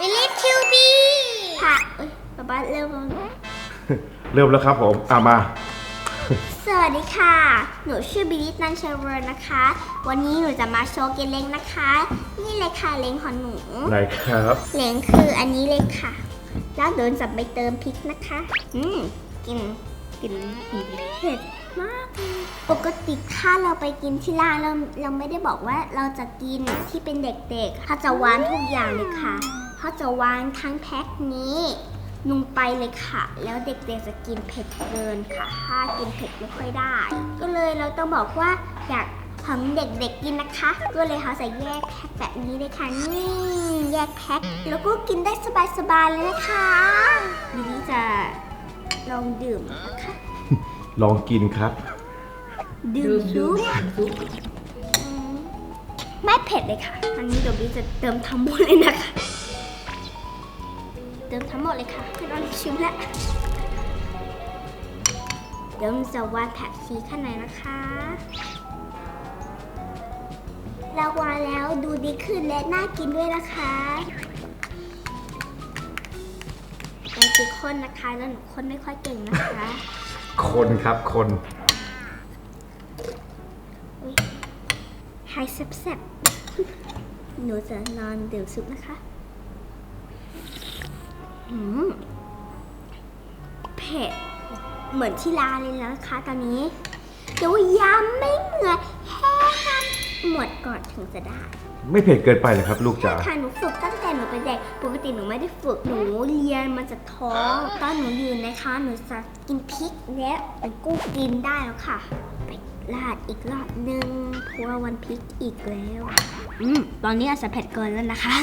วิลลี่คิวบีค่ะเอ้ยป๊าป๊าเริ่มแล้ว เริ่มแล้วครับผมอะมา สวัสดีค่ะ หนูชื่อบิลลี่นันเชเวอร์นะคะ วันนี้หนูจะมาโชว์เกมเล้งนะคะ นี่เลยค่ะเล้งของหนู ไหนครับ เล้งคืออันนี้เลยค่ะ แล้วเดินจับไปเติมพริกนะคะ อืมกลินกลินเผ็ดมากเลยปกติถ้าเราไปกินที่ร้านเราเราไม่ได้บอกว่าเราจะกินที่เป็นเด็กๆเขาจะวางทุกอย่างเลยค่ะ เขาจะวางทั้งแพ็คนี้ลงไปเลยค่ะ แล้วเด็กๆจะกินเผ็ดเกินค่ะ ถ้ากินเผ็ดไม่ค่อยได้ ก็เลยเราต้องบอกว่าอยากของเด็กๆกินนะคะ ก็เลยเขาจะแยกแพ็คแบบนี้เลยค่ะนี่แยกแพ็คแล้วก็กินได้สบายๆเลยนะคะวินี่จะลองดื่มนะคะลองกินครับ ดื่มซุปอืมไม่เผ็ดเลยค่ะอันนี้เดี๋ยววิจะเติมทั้งหมดเลยนะคะ เติมทั้งหมดเลยค่ะไม่ต้องชิมแล้วเดี๋ยวจะวาดแพ็กซีข้างในนะคะเราวางแล้วดูดีขึ้นและน่ากินด้วยนะคะเราคือคนนะคะแล้วหนูคนไม่ค่อยเก่งนะคะ คนครับคนไฮแซ่บๆหนูจะนอนดื่มซุปนะคะ หืมเผ็ด เหมือนที่ร้านเลยนะคะตอนนี้เดี๋ยวยำไม่เหมือนแห้งหมดก่อนถึงจะได้ไม่เผ็ดเกินไปเลยครับ ลูกจ๋าค่ะหนูฝึกตั้งแต่หนูเป็นเด็กปกติหนูไม่ได้ฝึกหนูเรียนมาจากท้องตอนหนูอยู่นะคะ หนูจะกินพริกและเป็นกู้กินได้แล้วค่ะไปราดอีกรอบหนึ่งเพราะว่าวันพริกอีกแล้ว อืมตอนนี้อาจจะเผ็ดเกินแล้วนะคะ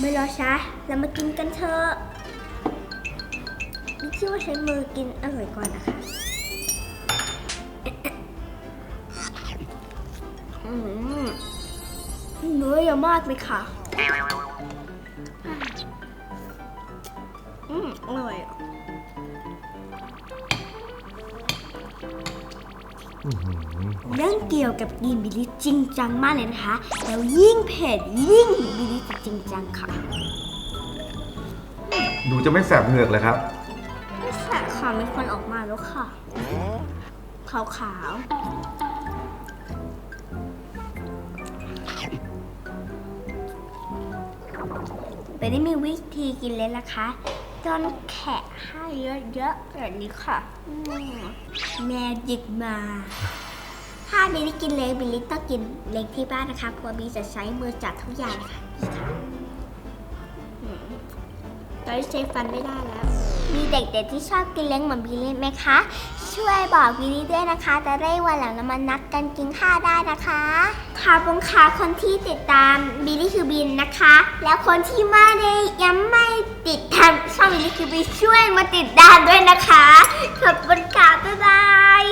ไม่รอช้าเรามากินกันเถอะนี่ชื่อว่าใช้มือกินอร่อยกว่านะคะอืมเนื้อเยอะมากเลยค่ะ อืมอร่อย เรื่องเกี่ยวกับกินบิลลี่จริงจังมากเลยนะคะ แล้วยิ่งเผ็ดยิ่งบิลลี่จะจริงจังค่ะหนูจะไม่แสบเหงือกเลยครับไม่ใส่ค่ะมีคนออกมาแล้วค่ะ ขาวขาวๆไปได้มีวิธีกินเลยนะคะ จนแขะให้เยอะๆแบบนี้ค่ะอืมแม่จิกมา ถ้าบิลลี่กินเล็กบิลลี่ต้องกินเล็กที่บ้านนะคะเพราะว่าบิลลี่จะใช้มือจับทุกอย่างค่ะนี่ค่ะอืมตอนนี้ใช้ฟันไม่ได้แล้ว มีเด็กๆที่ชอบกินเล้งเหมือนบิลลี่ไหมคะ ช่วยบอกบิลลี่ด้วยนะคะ จะได้วันหลังเรามานัดกันกินข้าวได้นะคะขอบคุณค่ะคนที่ติดตามบิลลี่คือบินนะคะ แล้วคนที่ไม่ได้ยังไม่ติดตาม ช่องบิลลี่คือบินช่วยมาติดตามด้วยนะคะ ขอบคุณค่ะบ๊ายบาย